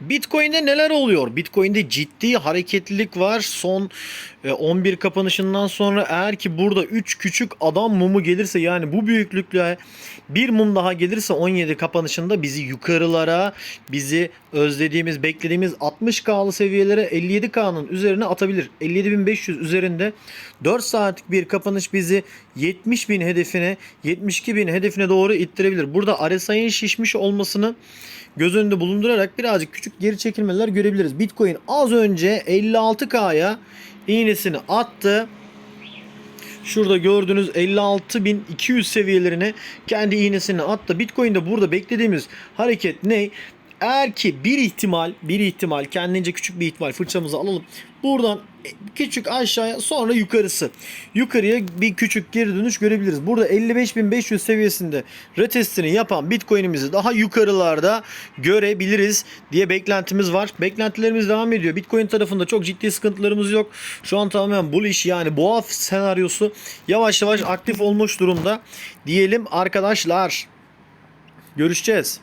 Bitcoin'de neler oluyor? Bitcoin'de ciddi hareketlilik var. Son e, 11 kapanışından sonra eğer ki burada 3 küçük adam mumu gelirse yani bu büyüklükle bir mum daha gelirse 17 kapanışında bizi yukarılara, bizi özlediğimiz, beklediğimiz 60K'lı seviyelere 57K'nın üzerine atabilir. 57.500 üzerinde 4 saatlik bir kapanış bizi 70.000 hedefine, 72.000 hedefine doğru ittirebilir. Burada RSI'nin şişmiş olmasını göz önünde bulundurarak birazcık küçük geri çekilmeler görebiliriz. Bitcoin az önce 56K'ya iğnesini attı. Şurada gördüğünüz 56.200 seviyelerine kendi iğnesini attı. Bitcoin'de burada beklediğimiz hareket ne? Eğer ki bir ihtimal, bir ihtimal kendince küçük bir ihtimal fırçamızı alalım. Buradan küçük aşağıya sonra yukarısı. Yukarıya bir küçük geri dönüş görebiliriz. Burada 55.500 seviyesinde retestini yapan Bitcoin'imizi daha yukarılarda görebiliriz diye beklentimiz var. Beklentilerimiz devam ediyor. Bitcoin tarafında çok ciddi sıkıntılarımız yok. Şu an tamamen bullish yani boğa senaryosu yavaş yavaş aktif olmuş durumda diyelim arkadaşlar. Görüşeceğiz.